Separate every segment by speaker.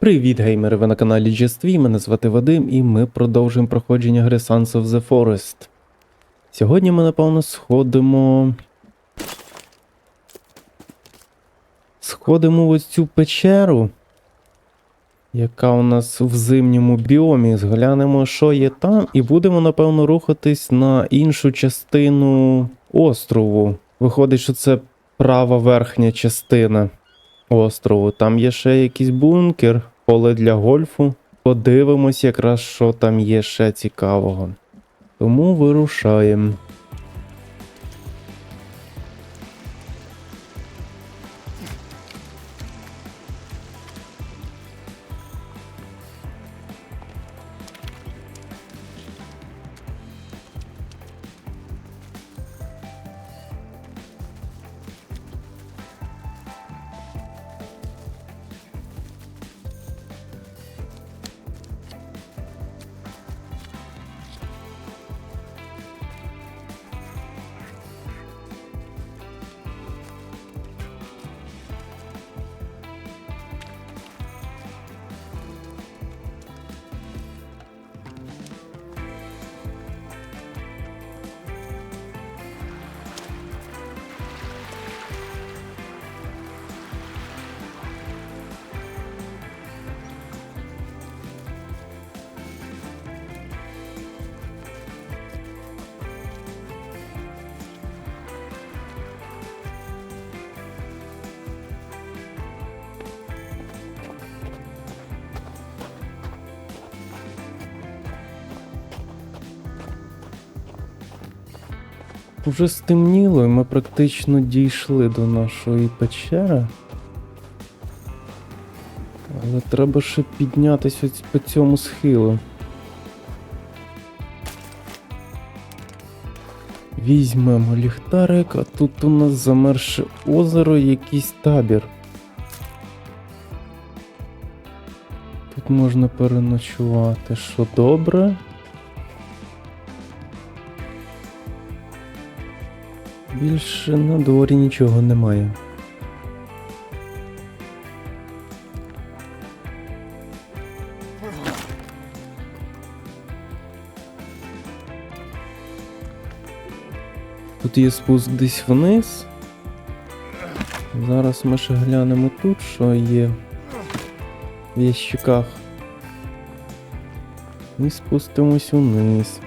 Speaker 1: Привіт, геймери! Ви на каналі GSTV, мене звати Вадим, і ми продовжуємо проходження гри Sons of the Forest. Сьогодні ми, напевно, сходимо. Сходимо в ось цю печеру, яка у нас в зимньому біомі. Зглянемо, що є там, і будемо, напевно, рухатись на іншу частину острову. Виходить, що це права верхня частина острову. Там є ще якийсь бункер, поле для гольфу. Подивимось якраз, що там є ще цікавого. Тому вирушаємо. Уже стемніло, і ми практично дійшли до нашої печери. Але треба ще піднятися по цьому схилу. Візьмемо ліхтарик, а тут у нас замерше озеро, якийсь табір. Тут можна переночувати, що добре. Більше на дворі нічого немає. Тут є спуск десь вниз. Зараз ми ще глянемо тут, що є в ящиках. І спустимось униз.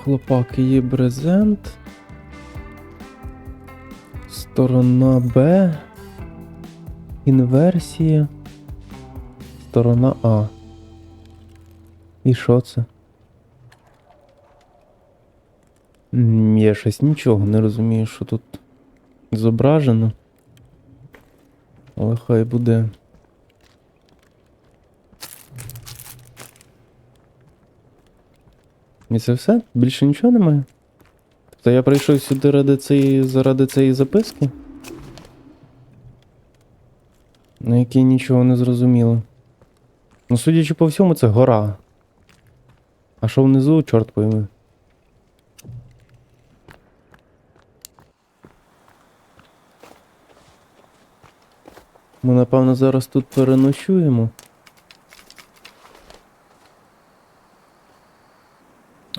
Speaker 1: У хлопаки є брезент. Сторона Б. Інверсія. Сторона А. І що це? Я щось нічого не розумію, що тут зображено. Але хай буде. І це все? Більше нічого немає? Тобто я прийшов сюди ради цієї, заради цієї записки? На якій нічого не зрозуміло. Ну, судячи по всьому, це гора. А що внизу, чорт пойми. Ми, напевно, зараз тут переночуємо.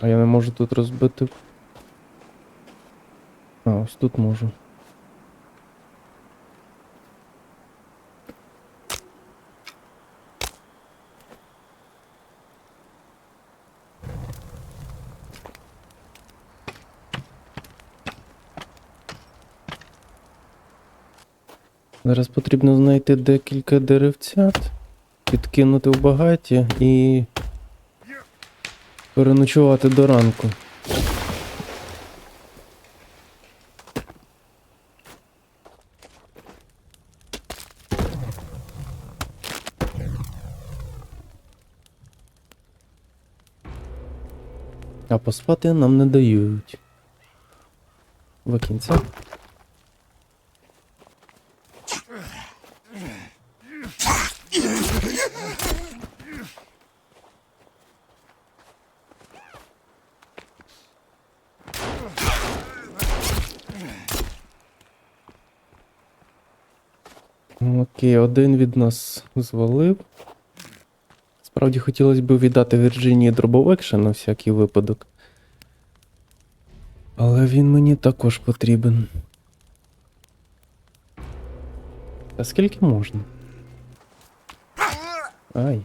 Speaker 1: А я не можу тут розбити. А, ось тут можу. Зараз потрібно знайти декілька деревцят, підкинути в багаття і переночувати до ранку. А поспати нам не дають. Викинься. Окей, один від нас звалив. Справді хотілося б віддати Вірджинії дробовекше на всякий випадок. Але він мені також потрібен. А скільки можна? Ай.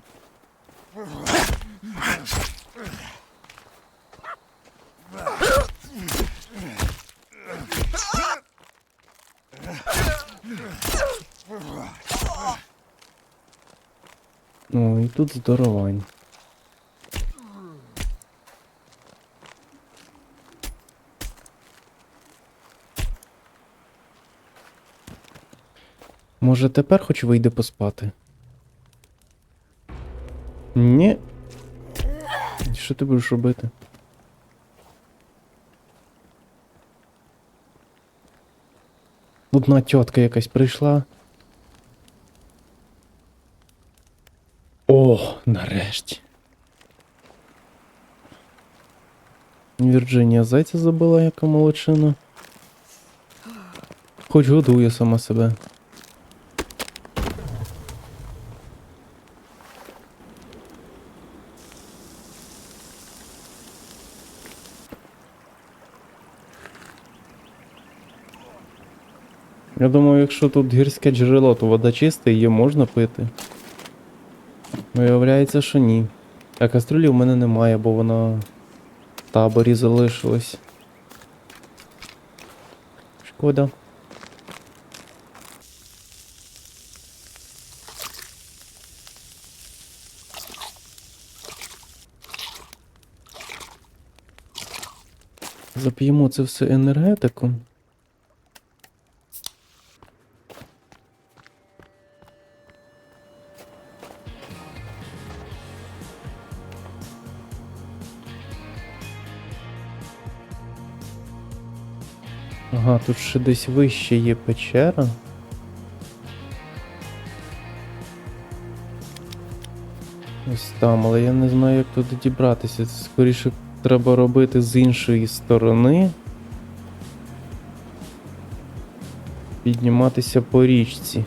Speaker 1: О, і тут здоровань. Може тепер хоч вийде поспати? Ні. Що ти будеш робити? Одна тітка якась прийшла. О, нарешті. Вірджинія зайця забила, яка молодчина. Хоч годує сама себе. Я думаю, якщо тут гірське джерело, то вода чиста, її можна пити. Виявляється, що ні. А каструлі в мене немає, бо вона в таборі залишилась. Шкода. Зап'ємо це все енергетиком. Тут ще десь вище є печера. Ось там, але я не знаю, як туди дібратися. Це скоріше треба робити з іншої сторони. Підніматися по річці.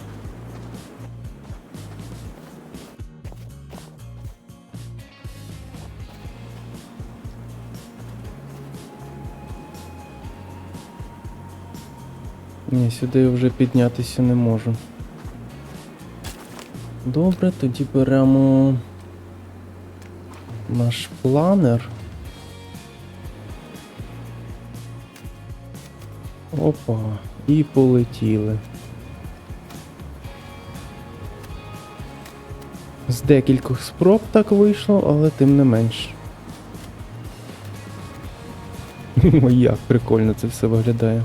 Speaker 1: Ні, сюди я вже піднятися не можу. Добре, тоді беремо наш планер. Опа, і полетіли. З декількох спроб так вийшло, але тим не менш. Як прикольно це все виглядає.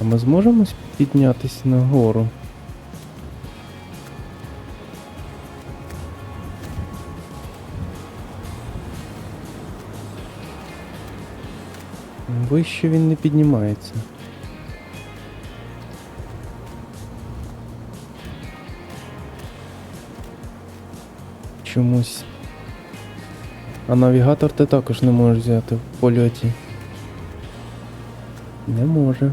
Speaker 1: А ми зможемо піднятися нагору? Вище він не піднімається. Чомусь. А навігатор ти також не можеш взяти в польоті. Не може.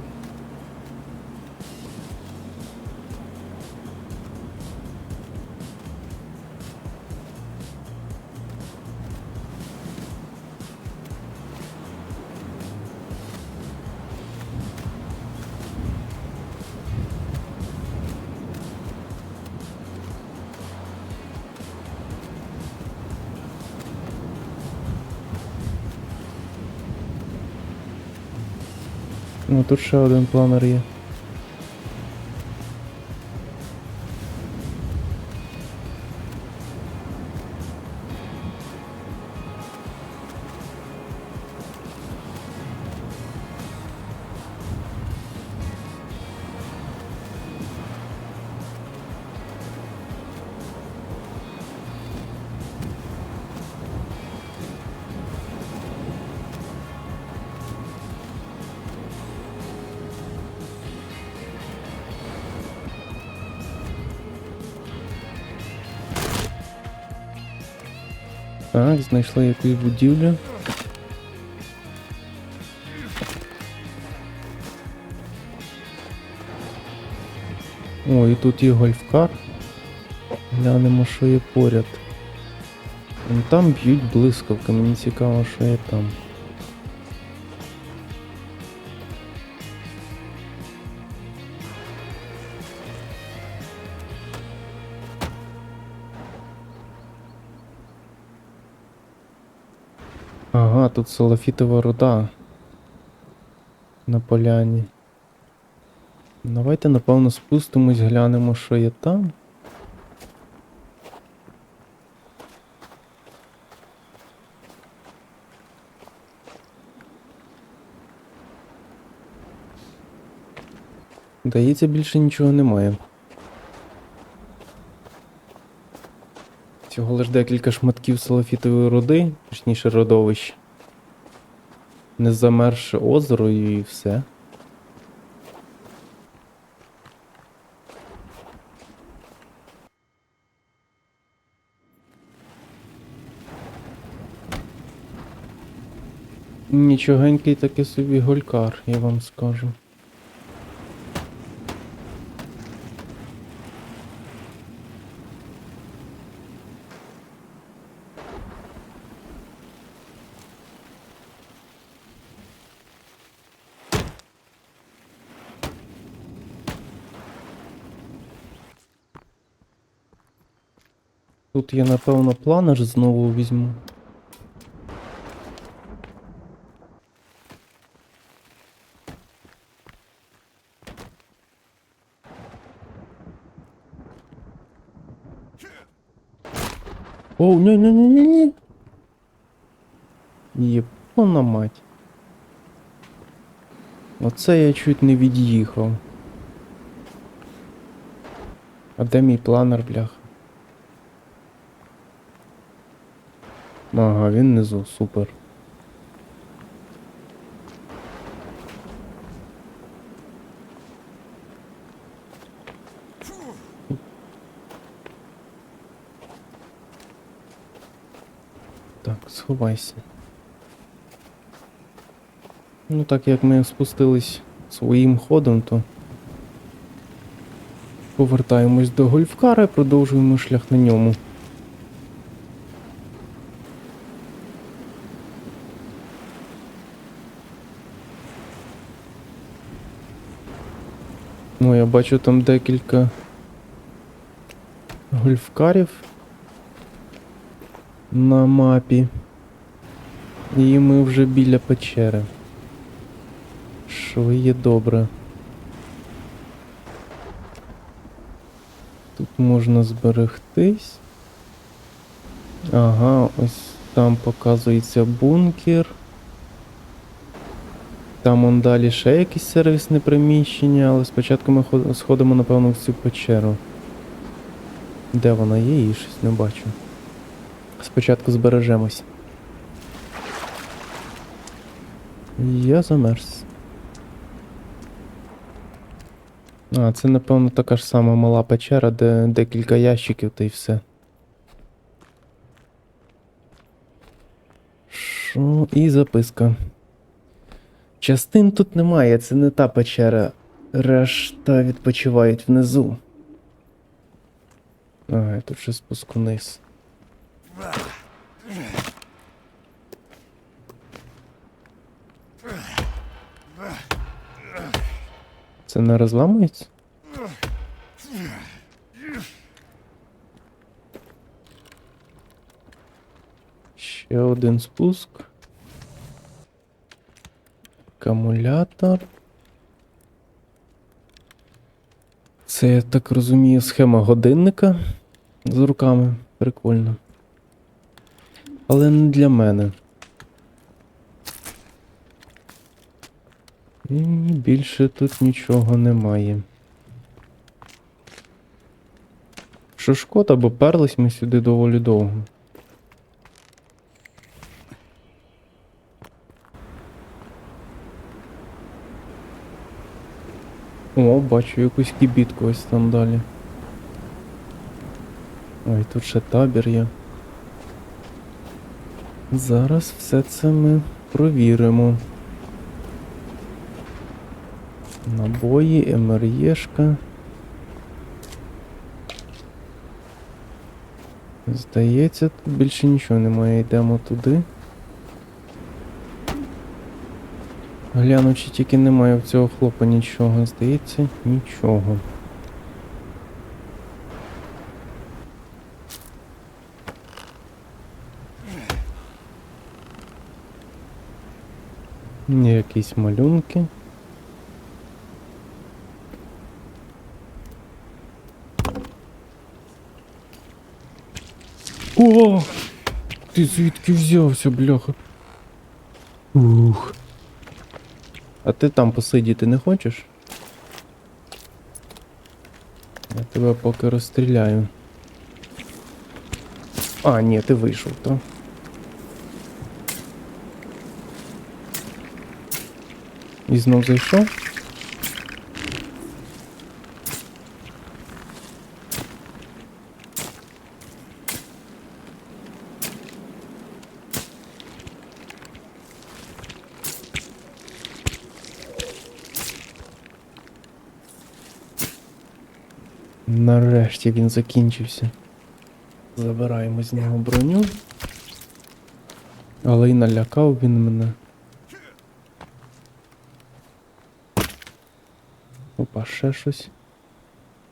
Speaker 1: Тут ще один планер є. Так, знайшли якусь будівлю. О, і тут є гольфкар. Глянемо, що є поряд. Там б'ють блискавки, мені цікаво, що є там. Ага, тут салафітова руда. На поляні. Давайте, напевно, спустимось, глянемо, що є там. Здається, більше нічого немає. Всього лиш декілька шматків салафітової руди, точніше родовищ. Не замерше озеро і все. Нічогенький таки собі голькар, я вам скажу. Тут я напевно планер знову візьму. О, ні, ні, ні, ні, ні. Єпона мать. Оце я чуть не від'їхав. А де мій планер, бляха? Ага, він внизу, супер. Так, сховайся. Ну так як ми спустились своїм ходом, то повертаємось до гольфкара і продовжуємо шлях на ньому. Ну, я бачу там декілька гольфкарів на мапі. І ми вже біля печери. Що є добре. Тут можна зберегтись. Ага, ось там показується бункер. Там он далі ще якесь сервісне приміщення, але спочатку ми сходимо, напевно, в цю печеру. Де вона є, її щось не бачу. Спочатку збережемось. Я замерз. А, це, напевно, така ж сама мала печера, де декілька ящиків та й все. Що? І записка. Частин тут немає, це не та печера. Решта відпочивають внизу. Ага, тут ще спуск вниз. Це не розламується? Ще один спуск. Акумулятор. Це, я так розумію, схема годинника з руками. Прикольно. Але не для мене. І більше тут нічого немає. Що шкода, бо перлись ми сюди доволі довго. бачу якусь кібітку ось там далі. Ой, тут ще табір є. Зараз все це ми провіримо. Набої, МРЄшка. Здається, тут більше нічого немає, йдемо туди. Гляну, чи тільки немає в цього хлопа нічого. Здається, нічого. Ні, якісь малюнки. О! Ти звідки взявся, бляха? Ух. А ти там посидіти не хочеш? Я тебе поки розстріляю. А, ні, ти вийшов, то. І знов зайшов? Нарешті він закінчився. Забираємо з нього броню. Але й налякав він мене. Опа, ще щось.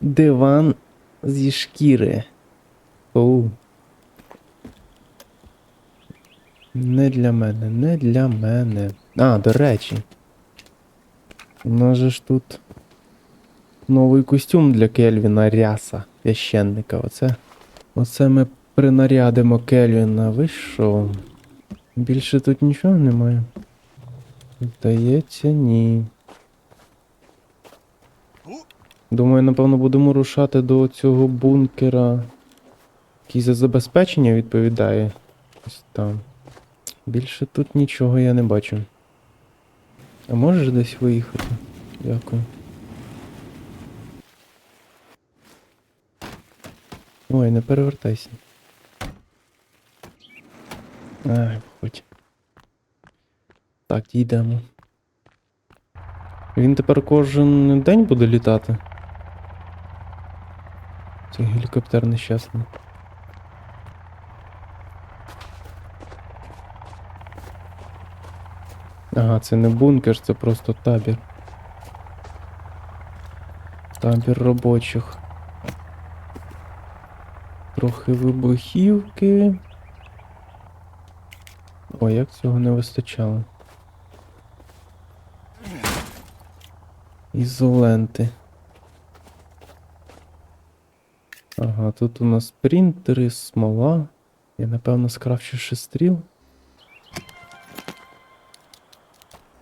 Speaker 1: Диван зі шкіри. Оу. Не для мене, не для мене. А, до речі. У нас же ж тут новий костюм для Кельвіна ряса священника. Оце. Оце ми принарядимо Кельвіна. Ви що? Більше тут нічого немає? Здається, ні. Думаю, напевно, будемо рушати до цього бункера. Який за забезпечення відповідає. Ось там. Більше тут нічого я не бачу. А можеш десь виїхати? Дякую. Ой, не перевертайся. Ай, хоть. Так, дійдемо. Він тепер кожен день буде літати. Цей гелікоптер нещасний. Ага, це не бункер, це просто табір. Табір робочих. Трохи вибухівки. Ой, як цього не вистачало. Ізоленти. Ага, тут у нас принтери, смола. Я напевно скрафчу шестріл.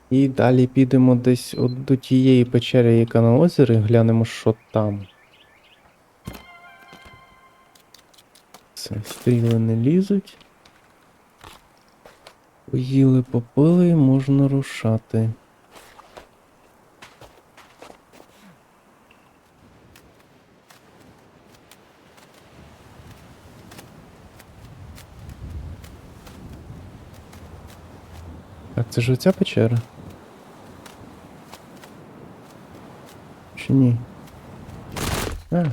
Speaker 1: І далі підемо десь от до тієї печери, яка на озері, глянемо, що там. Все, стріли не лізуть. Поїли, попили, можна рушати. Так, це ж оця печера? Чи ні? А.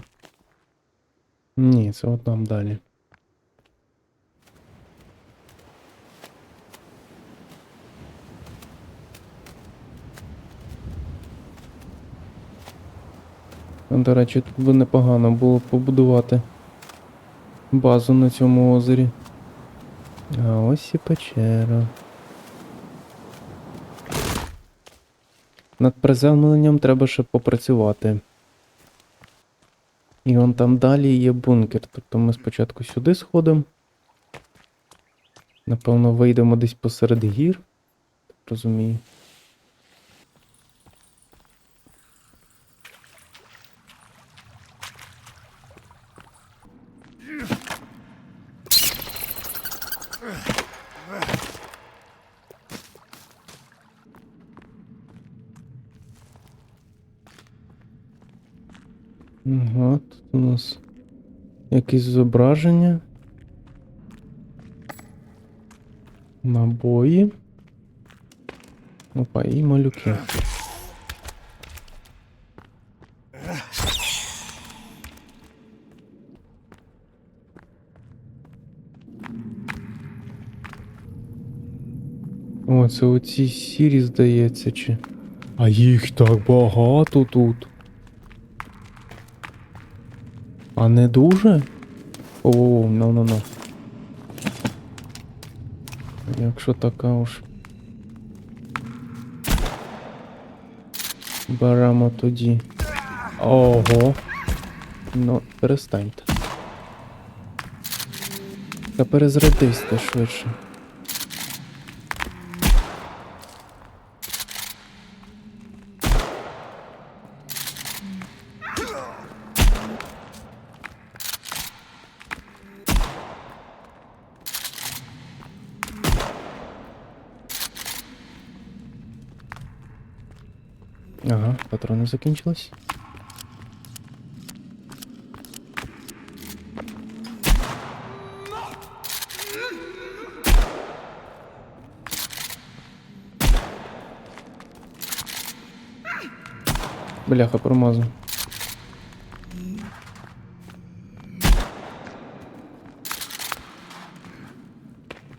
Speaker 1: Ні, це от там далі. До речі, тут би непогано було побудувати базу на цьому озері. А ось і печера. Над приземленням треба ще попрацювати. І он там далі є бункер. Тобто ми спочатку сюди сходимо. Напевно, вийдемо десь посеред гір. Розумію. Ага, тут у нас якісь зображення. Набої. Опа, і малюки. Це оці сірі, здається, чи. А їх так багато тут. А не дуже? О, ну ну ну. Якщо така уж. Беремо тоді. Ого. Ну, перестаньте. Та перезарядись ти швидше. Ага, патрони закінчились. Бляха, промазав.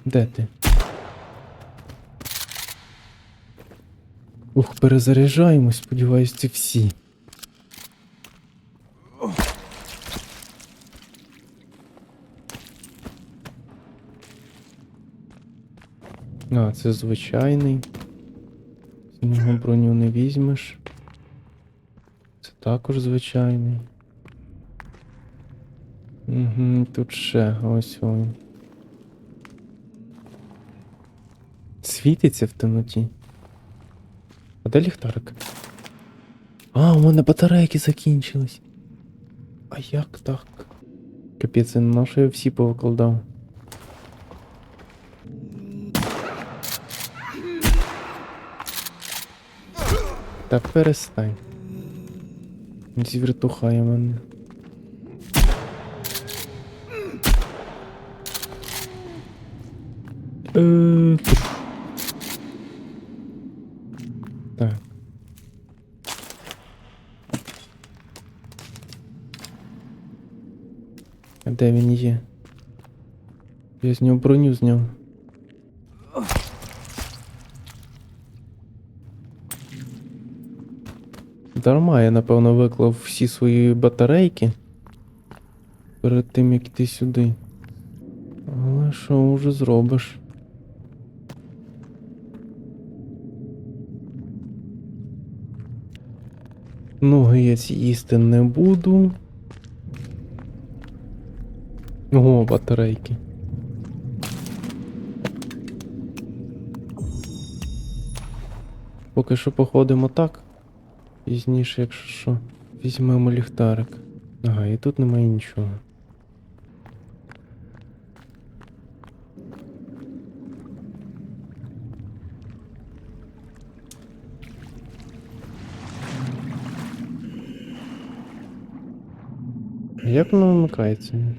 Speaker 1: Де ти? Ух, перезаряджаємось, сподіваюсь, це всі. А, це звичайний. З нього броню не візьмеш. Це також звичайний. Угу, тут ще ось він. Світиться в темноті. А де ліхтарик? А, у мене батарейки закінчились. А як так? Капець, на що я всі повикладав? Та перестань. Звіртухає мене. Е, Так. А де він є? Я з нього броню зняв. Дарма я, напевно, виклав всі свої батарейки перед тим, як йти сюди. Але що вже зробиш? Ноги я ці їсти не буду. О, батарейки. Поки що походимо так. Пізніше, якщо що, візьмемо ліхтарик. Ага, і тут немає нічого. Як воно вмикається?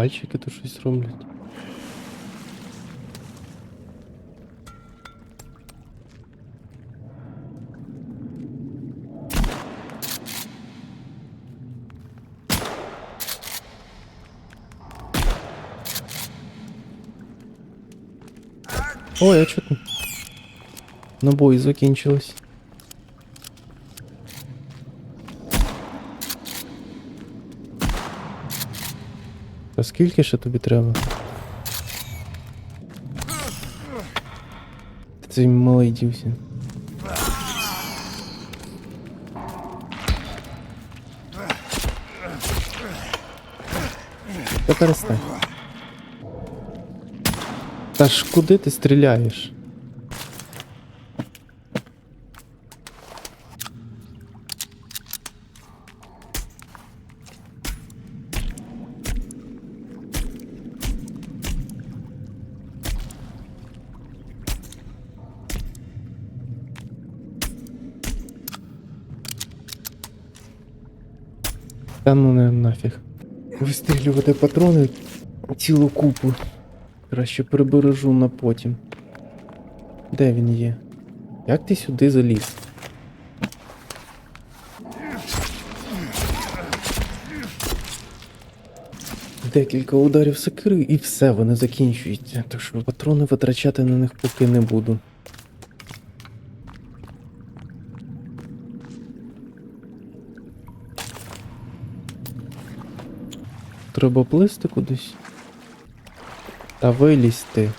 Speaker 1: Пальчики тут щось роблять. Ой, а чо ти? Набої закінчились. Скільки ще тобі треба? Ти цей малий дівся. Та перестань. Та ж куди ти стріляєш? Та ну не нафіг. Вистрілювати патрони цілу купу. Краще прибережу на потім. Де він є? Як ти сюди заліз? декілька ударів сокири і все, вони закінчуються. Так що патрони витрачати на них поки не буду. Треба плисти кудись. Та вилізти.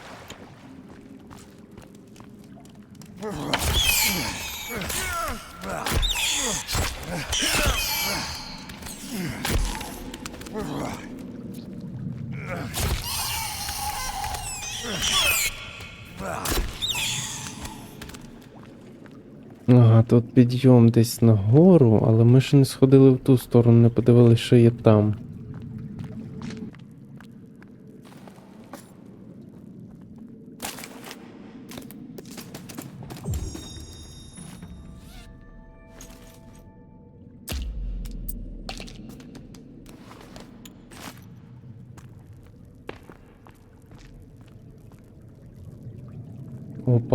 Speaker 1: Ага, тут підйом десь нагору, але ми ще не сходили в ту сторону, не подивилися, що є там.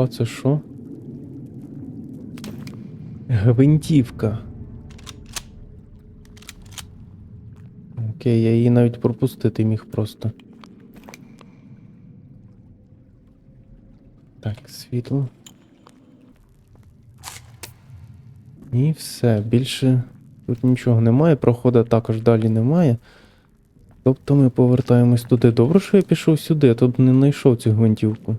Speaker 1: Це що? Гвинтівка. Окей, я її навіть пропустити міг просто. Так, світло. І все, більше тут нічого немає, проходу також далі немає. Тобто ми повертаємось туди. Добре, що я пішов сюди, я тут не знайшов цю гвинтівку.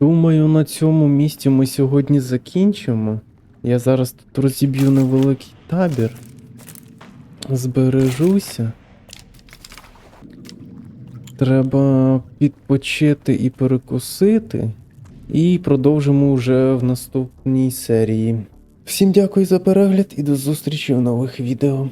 Speaker 1: Думаю, на цьому місці ми сьогодні закінчимо. Я зараз тут розіб'ю невеликий табір. Збережуся. Треба підпочити і перекусити. І продовжимо вже в наступній серії. Всім дякую за перегляд і до зустрічі в нових відео.